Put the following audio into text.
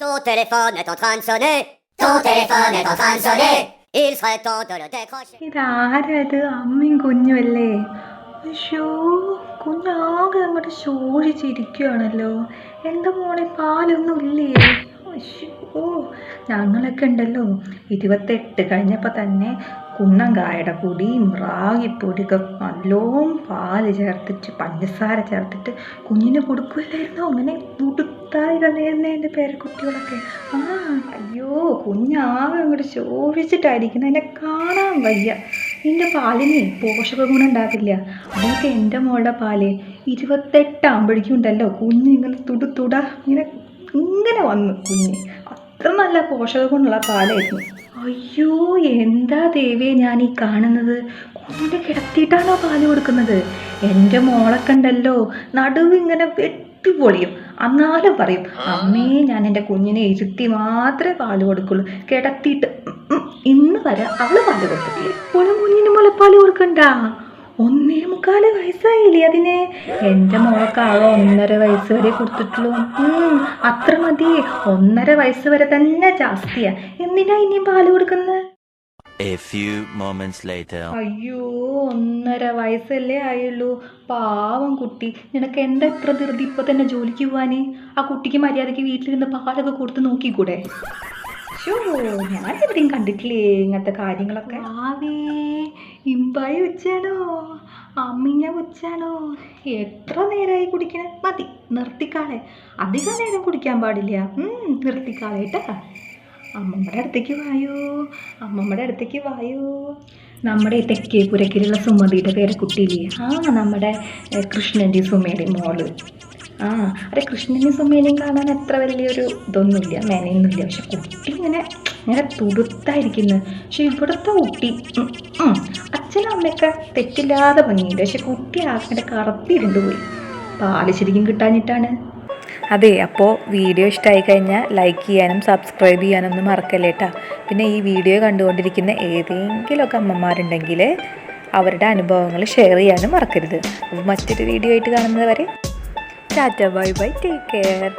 Ton téléphone est en train de sonner. Ton téléphone est en train de sonner. Il serait temps de le décrocher. ഇതാരത് അമ്മയും കുഞ്ഞുമല്ലേ അയ്യോ കുഞ്ഞാകെ അങ്ങോട്ട് ശോഷിച്ചിരിക്കുകയാണല്ലോ എന്റെ മോളെ പാലൊന്നും ഇല്ലേ അയ്യോ ഞങ്ങളൊക്കെ ഉണ്ടല്ലോ ഇരുപത്തെട്ട് കഴിഞ്ഞപ്പോൾ തന്നെ കുന്നങ്കായുടെ പൊടിയും റാഗിപ്പൊടിയൊക്കെ നല്ലോണം പാൽ ചേർത്തിട്ട് പഞ്ചസാര ചേർത്തിട്ട് കുഞ്ഞിന് കൊടുക്കുമല്ലായിരുന്നോ അങ്ങനെ കളയുന്ന എന്റെ പേരക്കുട്ടികളൊക്കെ? ആ അയ്യോ കുഞ്ഞാകെ അങ്ങോട്ട് ശോഭിച്ചിട്ടായിരിക്കുന്നത് എന്നെ കാണാൻ വയ്യ. എന്റെ പാലിന് പോഷക ഗുണം ഉണ്ടാവില്ല അതൊക്കെ എന്റെ മോളുടെ പാൽ. ഇരുപത്തെട്ടാകുമ്പോഴേക്കും ഉണ്ടല്ലോ കുഞ്ഞ് ഇങ്ങനെ തുടു തുട ഇങ്ങനെ ഇങ്ങനെ വന്നു കുഞ്ഞ്. അത്ര നല്ല പോഷക ഗുണമുള്ള പാലായിരുന്നു. അയ്യോ എന്താ ദേവിയെ ഞാൻ ഈ കാണുന്നത്? കുഞ്ഞിനെ കിടത്തിയിട്ടാണോ പാൽ കൊടുക്കുന്നത്? എന്റെ മോളൊക്കെ ഉണ്ടല്ലോ നടുവ് ഇങ്ങനെ വെട്ടിപ്പൊളിയും അന്നാലും പറയും അമ്മേ ഞാൻ എന്റെ കുഞ്ഞിനെ ഇരുത്തി മാത്രമേ പാൽ കൊടുക്കുള്ളൂ. കിടത്തിയിട്ട് ഇന്ന് വരെ അവൾ പാൽ കൊടുത്തിട്ടില്ല. ഇപ്പോഴും കുഞ്ഞിന് മുലപ്പാൽ കൊടുക്കണ്ട. ഒന്നേ മുക്കാൽ വയസ്സായില്ലേ അതിനെ? എന്റെ മോൾക്ക് ആകെ ഒന്നര വയസ്സ് വരെ കൊടുത്തിട്ടുള്ളൂ. അത്ര മതി ഒന്നര വയസ്സ് വരെ തന്നെ ജാസ്തിയാ. എന്തിനാ ഇനിയും പാൽ കൊടുക്കുന്നത് A few moments later. അയ്യോ ഒന്നര വയസ്സല്ലേ ആയുള്ളൂ. പാവം കുട്ടി. നിനക്ക് എന്താ എത്ര ധൃതി ഇപ്പൊ തന്നെ ജോലിക്ക് പോവാന്? ആ കുട്ടിക്ക് മര്യാദയ്ക്ക് വീട്ടിലിരുന്ന് പാലൊക്കെ കൊടുത്ത് നോക്കിക്കൂടെ? ഷോ ഞാൻ എവിടെയും കണ്ടിട്ടില്ലേ ഇങ്ങനത്തെ കാര്യങ്ങളൊക്കെ? ആവേ ഇമ്പായി ഉച്ചാണോ? അമ്മിഞ്ഞ ഉച്ചാണോ? എത്ര നേരമായി കുടിക്കണേ? മതി നിർത്തിക്കാളെ. അധികം നേരം കുടിക്കാൻ പാടില്ല. ഉം, നിർത്തിക്കാളെ കേട്ടാ. അമ്മമ്മയുടെ അടുത്തേക്ക് വായോ? അമ്മമ്മയുടെ അടുത്തേക്ക് വായോ? നമ്മുടെ ഈ തെക്കേ പുരക്കിലുള്ള സുമതിയുടെ പേര് കുട്ടിയില്ലേ? ആ നമ്മുടെ കൃഷ്ണന്റെ സുമയുടെയും മോൾ. ആ അതെ കൃഷ്ണന്റെ സുമേനെയും കാണാൻ അത്ര വലിയൊരു ഇതൊന്നുമില്ല മേനയൊന്നുമില്ല. പക്ഷെ കുട്ടി ഇങ്ങനെ ഇങ്ങനെ തുടുത്തായിരിക്കുന്നു. പക്ഷെ ഇവിടുത്തെ കുട്ടി അച്ഛനും അമ്മയൊക്കെ തെറ്റില്ലാതെ ഭംഗിയുണ്ട്. പക്ഷെ കുട്ടി ആകെ കറുത്തിരുണ്ട് പോയി പാൽ ശരിക്കും കിട്ടാഞ്ഞിട്ടാണ്. അതെ അപ്പോൾ വീഡിയോ ഇഷ്ടമായി കഴിഞ്ഞാൽ ലൈക്ക് ചെയ്യാനും സബ്സ്ക്രൈബ് ചെയ്യാനും ഒന്നും മറക്കല്ലേ കേട്ടോ പിന്നെ ഈ വീഡിയോ കണ്ടുകൊണ്ടിരിക്കുന്ന ഏതെങ്കിലുമൊക്കെ അമ്മമാരുണ്ടെങ്കിൽ അവരുടെ അനുഭവങ്ങൾ ഷെയർ ചെയ്യാനും മറക്കരുത്. അപ്പോൾ മറ്റൊരു വീഡിയോ ആയിട്ട് കാണുന്നത് വരെ tata bye bye take care